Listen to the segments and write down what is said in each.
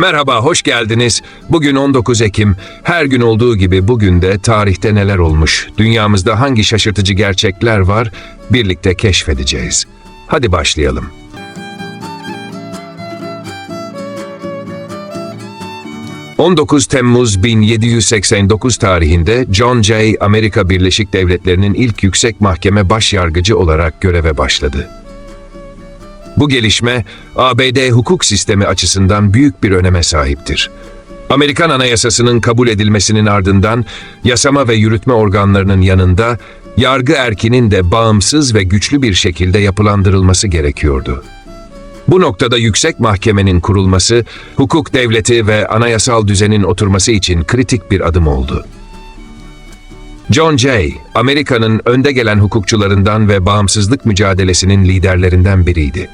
Merhaba, hoş geldiniz. Bugün 19 Ekim. Her gün olduğu gibi bugün de tarihte neler olmuş, dünyamızda hangi şaşırtıcı gerçekler var birlikte keşfedeceğiz. Hadi başlayalım. ...19 Temmuz 1789 tarihinde John Jay, Amerika Birleşik Devletleri'nin ilk yüksek mahkeme başyargıcı olarak göreve başladı. Bu gelişme ABD hukuk sistemi açısından büyük bir öneme sahiptir. Amerikan Anayasası'nın kabul edilmesinin ardından yasama ve yürütme organlarının yanında yargı erkinin de bağımsız ve güçlü bir şekilde yapılandırılması gerekiyordu. Bu noktada yüksek mahkemenin kurulması, hukuk devleti ve anayasal düzenin oturması için kritik bir adım oldu. John Jay, Amerika'nın önde gelen hukukçularından ve bağımsızlık mücadelesinin liderlerinden biriydi.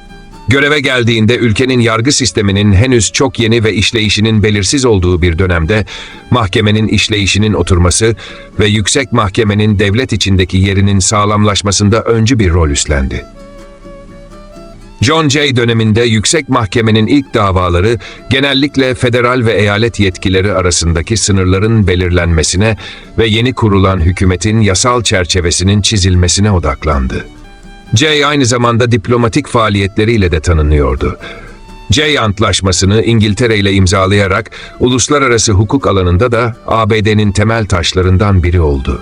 Göreve geldiğinde ülkenin yargı sisteminin henüz çok yeni ve işleyişinin belirsiz olduğu bir dönemde mahkemenin işleyişinin oturması ve yüksek mahkemenin devlet içindeki yerinin sağlamlaşmasında öncü bir rol üstlendi. John Jay döneminde yüksek mahkemenin ilk davaları genellikle federal ve eyalet yetkileri arasındaki sınırların belirlenmesine ve yeni kurulan hükümetin yasal çerçevesinin çizilmesine odaklandı. Jay aynı zamanda diplomatik faaliyetleriyle de tanınıyordu. Jay Antlaşması'nı İngiltere ile imzalayarak uluslararası hukuk alanında da ABD'nin temel taşlarından biri oldu.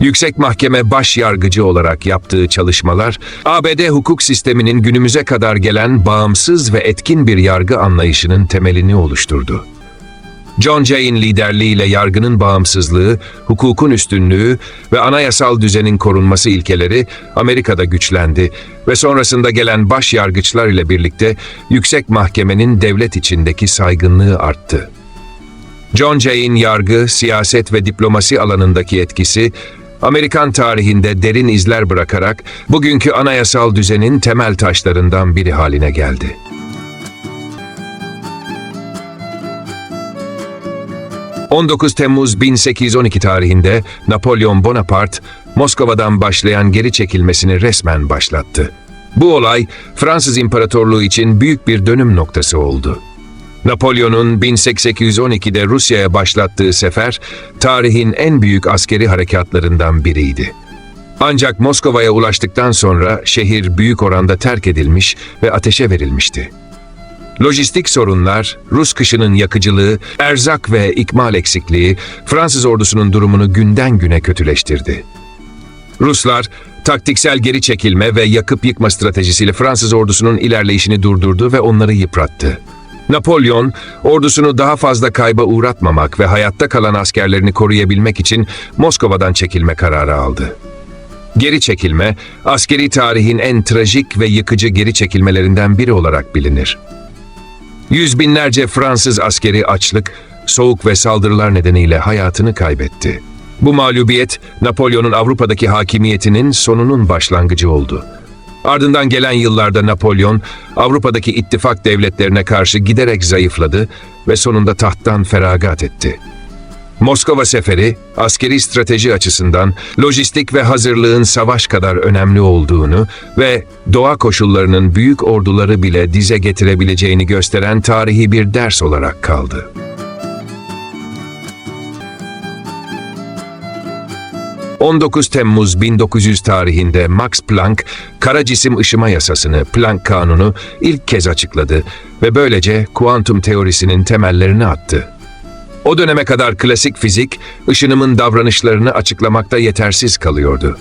Yüksek Mahkeme baş yargıcı olarak yaptığı çalışmalar, ABD hukuk sisteminin günümüze kadar gelen bağımsız ve etkin bir yargı anlayışının temelini oluşturdu. John Jay'in liderliğiyle yargının bağımsızlığı, hukukun üstünlüğü ve anayasal düzenin korunması ilkeleri Amerika'da güçlendi ve sonrasında gelen baş yargıçlar ile birlikte yüksek mahkemenin devlet içindeki saygınlığı arttı. John Jay'in yargı, siyaset ve diplomasi alanındaki etkisi, Amerikan tarihinde derin izler bırakarak bugünkü anayasal düzenin temel taşlarından biri haline geldi. 19 Temmuz 1812 tarihinde Napolyon Bonaparte, Moskova'dan başlayan geri çekilmesini resmen başlattı. Bu olay Fransız İmparatorluğu için büyük bir dönüm noktası oldu. Napolyon'un 1812'de Rusya'ya başlattığı sefer, tarihin en büyük askeri harekatlarından biriydi. Ancak Moskova'ya ulaştıktan sonra şehir büyük oranda terk edilmiş ve ateşe verilmişti. Lojistik sorunlar, Rus kışının yakıcılığı, erzak ve ikmal eksikliği Fransız ordusunun durumunu günden güne kötüleştirdi. Ruslar, taktiksel geri çekilme ve yakıp yıkma stratejisiyle Fransız ordusunun ilerleyişini durdurdu ve onları yıprattı. Napolyon, ordusunu daha fazla kayba uğratmamak ve hayatta kalan askerlerini koruyabilmek için Moskova'dan çekilme kararı aldı. Geri çekilme, askeri tarihin en trajik ve yıkıcı geri çekilmelerinden biri olarak bilinir. Yüz binlerce Fransız askeri açlık, soğuk ve saldırılar nedeniyle hayatını kaybetti. Bu mağlubiyet, Napolyon'un Avrupa'daki hakimiyetinin sonunun başlangıcı oldu. Ardından gelen yıllarda Napolyon, Avrupa'daki ittifak devletlerine karşı giderek zayıfladı ve sonunda tahttan feragat etti. Moskova seferi, askeri strateji açısından lojistik ve hazırlığın savaş kadar önemli olduğunu ve doğa koşullarının büyük orduları bile dize getirebileceğini gösteren tarihi bir ders olarak kaldı. ...19 Temmuz 1900 tarihinde Max Planck, kara cisim ışıma yasasını, Planck kanunu ilk kez açıkladı ve böylece kuantum teorisinin temellerini attı. O döneme kadar klasik fizik, ışınımın davranışlarını açıklamakta yetersiz kalıyordu.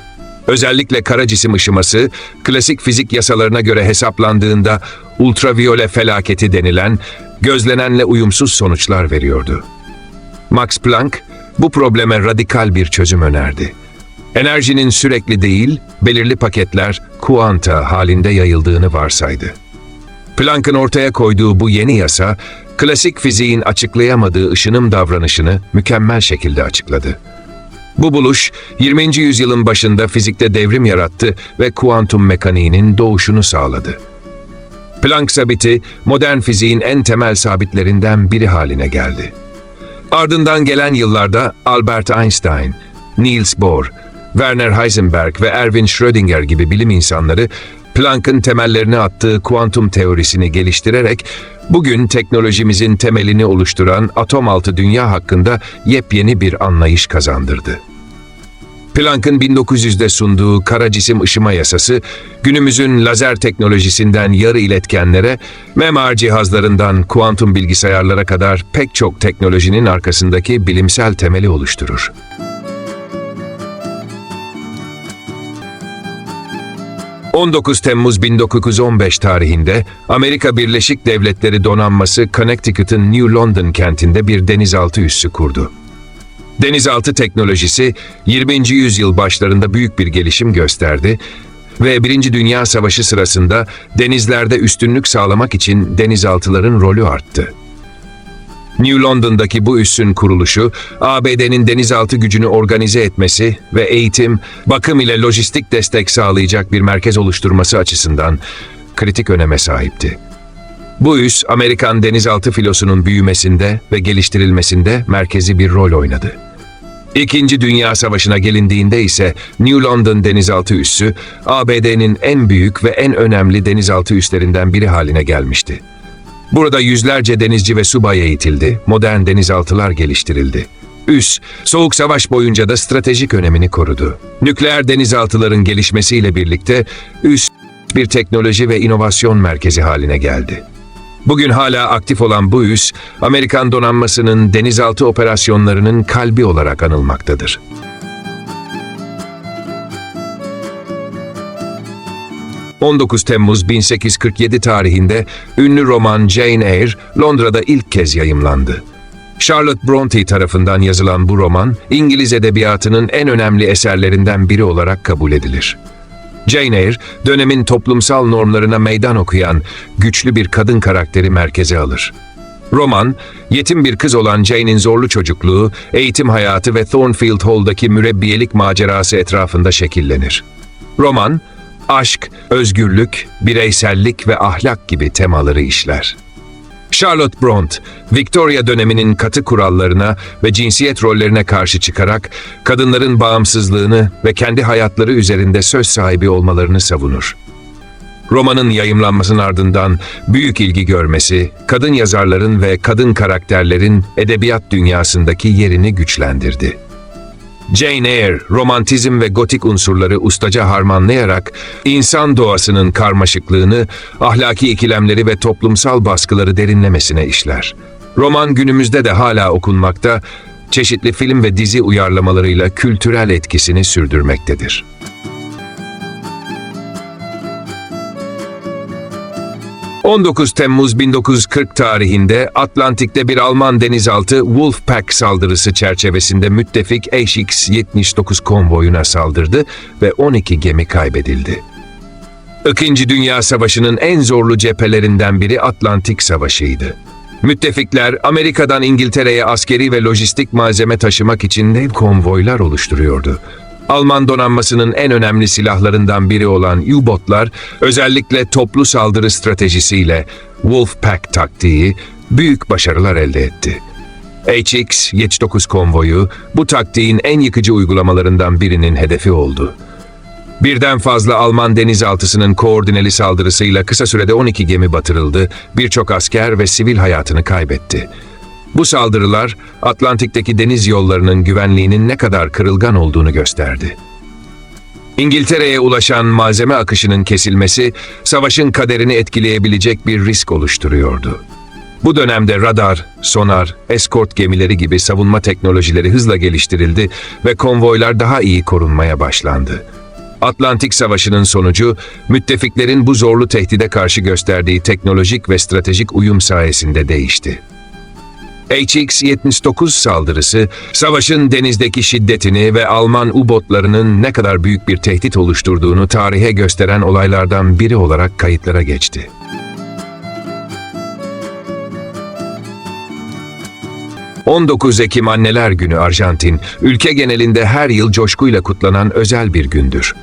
Özellikle kara cisim ışıması, klasik fizik yasalarına göre hesaplandığında ultraviyole felaketi denilen, gözlenenle uyumsuz sonuçlar veriyordu. Max Planck, bu probleme radikal bir çözüm önerdi. Enerjinin sürekli değil, belirli paketler kuanta halinde yayıldığını varsaydı. Planck'ın ortaya koyduğu bu yeni yasa, klasik fiziğin açıklayamadığı ışınım davranışını mükemmel şekilde açıkladı. Bu buluş, 20. yüzyılın başında fizikte devrim yarattı ve kuantum mekaniğinin doğuşunu sağladı. Planck sabiti, modern fiziğin en temel sabitlerinden biri haline geldi. Ardından gelen yıllarda Albert Einstein, Niels Bohr, Werner Heisenberg ve Erwin Schrödinger gibi bilim insanları Planck'ın temellerini attığı kuantum teorisini geliştirerek bugün teknolojimizin temelini oluşturan atom altı dünya hakkında yepyeni bir anlayış kazandırdı. Planck'ın 1900'de sunduğu kara cisim ışıma yasası, günümüzün lazer teknolojisinden yarı iletkenlere, MMR cihazlarından kuantum bilgisayarlara kadar pek çok teknolojinin arkasındaki bilimsel temeli oluşturur. ...19 Temmuz 1915 tarihinde Amerika Birleşik Devletleri donanması Connecticut'ın New London kentinde bir denizaltı üssü kurdu. Denizaltı teknolojisi 20. yüzyıl başlarında büyük bir gelişim gösterdi ve Birinci Dünya Savaşı sırasında denizlerde üstünlük sağlamak için denizaltıların rolü arttı. New London'daki bu üssün kuruluşu, ABD'nin denizaltı gücünü organize etmesi ve eğitim, bakım ile lojistik destek sağlayacak bir merkez oluşturması açısından kritik öneme sahipti. Bu üs, Amerikan denizaltı filosunun büyümesinde ve geliştirilmesinde merkezi bir rol oynadı. İkinci Dünya Savaşı'na gelindiğinde ise New London denizaltı üssü, ABD'nin en büyük ve en önemli denizaltı üslerinden biri haline gelmişti. Burada yüzlerce denizci ve subay eğitildi, modern denizaltılar geliştirildi. Üs, Soğuk Savaş boyunca da stratejik önemini korudu. Nükleer denizaltıların gelişmesiyle birlikte üs bir teknoloji ve inovasyon merkezi haline geldi. Bugün hala aktif olan bu üs, Amerikan donanmasının denizaltı operasyonlarının kalbi olarak anılmaktadır. 19 Temmuz 1847 tarihinde ünlü roman Jane Eyre Londra'da ilk kez yayımlandı. Charlotte Bronte tarafından yazılan bu roman, İngiliz edebiyatının en önemli eserlerinden biri olarak kabul edilir. Jane Eyre, dönemin toplumsal normlarına meydan okuyan güçlü bir kadın karakteri merkeze alır. Roman, yetim bir kız olan Jane'in zorlu çocukluğu, eğitim hayatı ve Thornfield Hall'daki mürebbiyelik macerası etrafında şekillenir. Roman, aşk, özgürlük, bireysellik ve ahlak gibi temaları işler. Charlotte Bronte, Victoria döneminin katı kurallarına ve cinsiyet rollerine karşı çıkarak kadınların bağımsızlığını ve kendi hayatları üzerinde söz sahibi olmalarını savunur. Romanın yayımlanmasının ardından büyük ilgi görmesi, kadın yazarların ve kadın karakterlerin edebiyat dünyasındaki yerini güçlendirdi. Jane Eyre, romantizm ve gotik unsurları ustaca harmanlayarak insan doğasının karmaşıklığını, ahlaki ikilemleri ve toplumsal baskıları derinlemesine işler. Roman günümüzde de hala okunmakta, çeşitli film ve dizi uyarlamalarıyla kültürel etkisini sürdürmektedir. ...19 Temmuz 1940 tarihinde Atlantik'te bir Alman denizaltı Wolfpack saldırısı çerçevesinde müttefik HX-79 konvoyuna saldırdı ve 12 gemi kaybedildi. İkinci Dünya Savaşı'nın en zorlu cephelerinden biri Atlantik Savaşı'ydı. Müttefikler Amerika'dan İngiltere'ye askeri ve lojistik malzeme taşımak için dev konvoylar oluşturuyordu. Alman donanmasının en önemli silahlarından biri olan U-botlar, özellikle toplu saldırı stratejisiyle Wolfpack taktiği büyük başarılar elde etti. HX-79 konvoyu bu taktiğin en yıkıcı uygulamalarından birinin hedefi oldu. Birden fazla Alman denizaltısının koordineli saldırısıyla kısa sürede 12 gemi batırıldı, birçok asker ve sivil hayatını kaybetti. Bu saldırılar Atlantik'teki deniz yollarının güvenliğinin ne kadar kırılgan olduğunu gösterdi. İngiltere'ye ulaşan malzeme akışının kesilmesi, savaşın kaderini etkileyebilecek bir risk oluşturuyordu. Bu dönemde radar, sonar, eskort gemileri gibi savunma teknolojileri hızla geliştirildi ve konvoylar daha iyi korunmaya başlandı. Atlantik Savaşı'nın sonucu, müttefiklerin bu zorlu tehdide karşı gösterdiği teknolojik ve stratejik uyum sayesinde değişti. HX-79 saldırısı, savaşın denizdeki şiddetini ve Alman U-botlarının ne kadar büyük bir tehdit oluşturduğunu tarihe gösteren olaylardan biri olarak kayıtlara geçti. ...19 Ekim Anneler Günü Arjantin, ülke genelinde her yıl coşkuyla kutlanan özel bir gündür.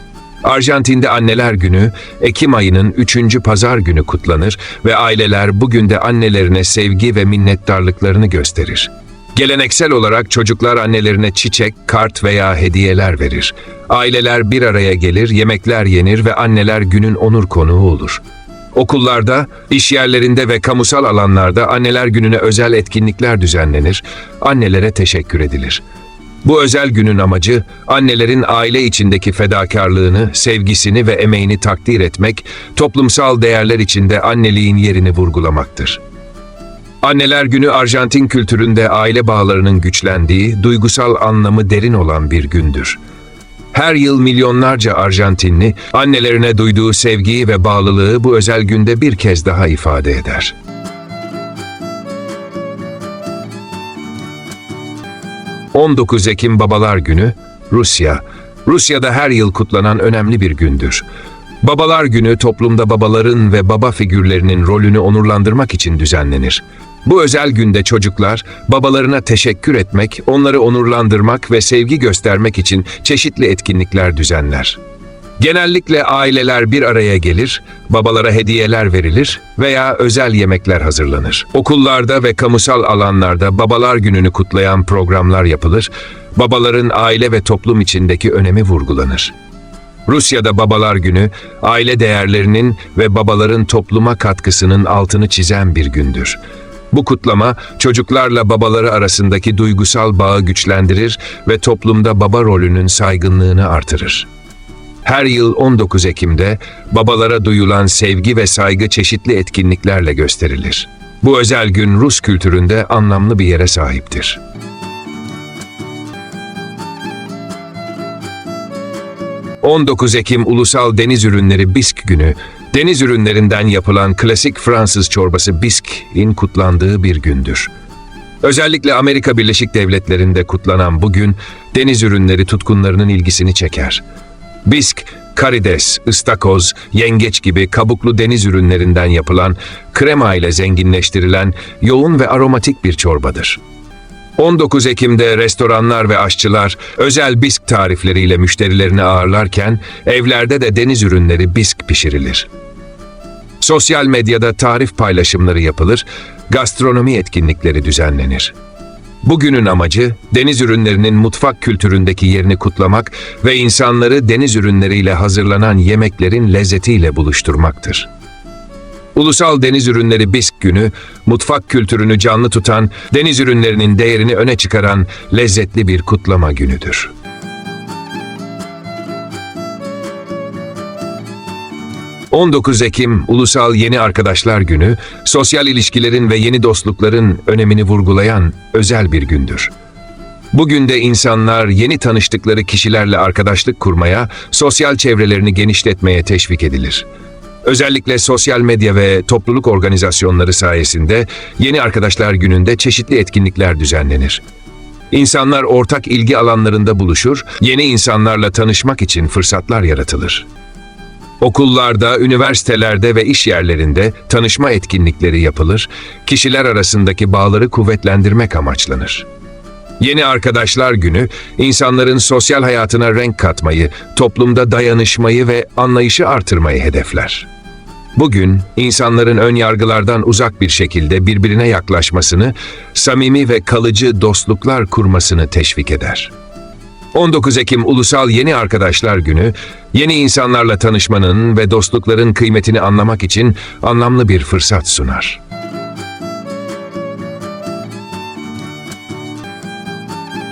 Arjantin'de Anneler Günü, Ekim ayının 3. pazar günü kutlanır ve aileler bugün de annelerine sevgi ve minnettarlıklarını gösterir. Geleneksel olarak çocuklar annelerine çiçek, kart veya hediyeler verir. Aileler bir araya gelir, yemekler yenir ve anneler günün onur konuğu olur. Okullarda, iş yerlerinde ve kamusal alanlarda anneler gününe özel etkinlikler düzenlenir, annelere teşekkür edilir. Bu özel günün amacı annelerin aile içindeki fedakarlığını, sevgisini ve emeğini takdir etmek, toplumsal değerler içinde anneliğin yerini vurgulamaktır. Anneler Günü Arjantin kültüründe aile bağlarının güçlendiği, duygusal anlamı derin olan bir gündür. Her yıl milyonlarca Arjantinli annelerine duyduğu sevgiyi ve bağlılığı bu özel günde bir kez daha ifade eder. ...19 Ekim Babalar Günü, Rusya. Rusya'da her yıl kutlanan önemli bir gündür. Babalar Günü toplumda babaların ve baba figürlerinin rolünü onurlandırmak için düzenlenir. Bu özel günde çocuklar babalarına teşekkür etmek, onları onurlandırmak ve sevgi göstermek için çeşitli etkinlikler düzenler. Genellikle aileler bir araya gelir, babalara hediyeler verilir veya özel yemekler hazırlanır. Okullarda ve kamusal alanlarda Babalar Günü'nü kutlayan programlar yapılır, babaların aile ve toplum içindeki önemi vurgulanır. Rusya'da Babalar Günü, aile değerlerinin ve babaların topluma katkısının altını çizen bir gündür. Bu kutlama çocuklarla babaları arasındaki duygusal bağı güçlendirir ve toplumda baba rolünün saygınlığını artırır. Her yıl 19 Ekim'de babalara duyulan sevgi ve saygı çeşitli etkinliklerle gösterilir. Bu özel gün Rus kültüründe anlamlı bir yere sahiptir. 19 Ekim Ulusal Deniz Ürünleri Bisk Günü, deniz ürünlerinden yapılan klasik Fransız çorbası bisk'in kutlandığı bir gündür. Özellikle Amerika Birleşik Devletleri'nde kutlanan bu gün deniz ürünleri tutkunlarının ilgisini çeker. Bisk, karides, ıstakoz, yengeç gibi kabuklu deniz ürünlerinden yapılan, krema ile zenginleştirilen yoğun ve aromatik bir çorbadır. 19 Ekim'de restoranlar ve aşçılar özel bisk tarifleriyle müşterilerini ağırlarken evlerde de deniz ürünleri bisk pişirilir. Sosyal medyada tarif paylaşımları yapılır, gastronomi etkinlikleri düzenlenir. Bugünün amacı deniz ürünlerinin mutfak kültüründeki yerini kutlamak ve insanları deniz ürünleriyle hazırlanan yemeklerin lezzetiyle buluşturmaktır. Ulusal Deniz Ürünleri BİSK Günü, mutfak kültürünü canlı tutan, deniz ürünlerinin değerini öne çıkaran lezzetli bir kutlama günüdür. ...19 Ekim Ulusal Yeni Arkadaşlar Günü, sosyal ilişkilerin ve yeni dostlukların önemini vurgulayan özel bir gündür. Bugün de insanlar yeni tanıştıkları kişilerle arkadaşlık kurmaya, sosyal çevrelerini genişletmeye teşvik edilir. Özellikle sosyal medya ve topluluk organizasyonları sayesinde Yeni Arkadaşlar Günü'nde çeşitli etkinlikler düzenlenir. İnsanlar ortak ilgi alanlarında buluşur, yeni insanlarla tanışmak için fırsatlar yaratılır. Okullarda, üniversitelerde ve iş yerlerinde tanışma etkinlikleri yapılır, kişiler arasındaki bağları kuvvetlendirmek amaçlanır. Yeni Arkadaşlar Günü, insanların sosyal hayatına renk katmayı, toplumda dayanışmayı ve anlayışı artırmayı hedefler. Bugün insanların ön yargılardan uzak bir şekilde birbirine yaklaşmasını, samimi ve kalıcı dostluklar kurmasını teşvik eder. 19 Ekim Ulusal Yeni Arkadaşlar Günü, yeni insanlarla tanışmanın ve dostlukların kıymetini anlamak için anlamlı bir fırsat sunar.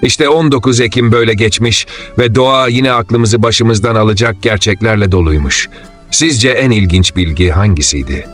İşte 19 Ekim böyle geçmiş ve doğa yine aklımızı başımızdan alacak gerçeklerle doluymuş. Sizce en ilginç bilgi hangisiydi?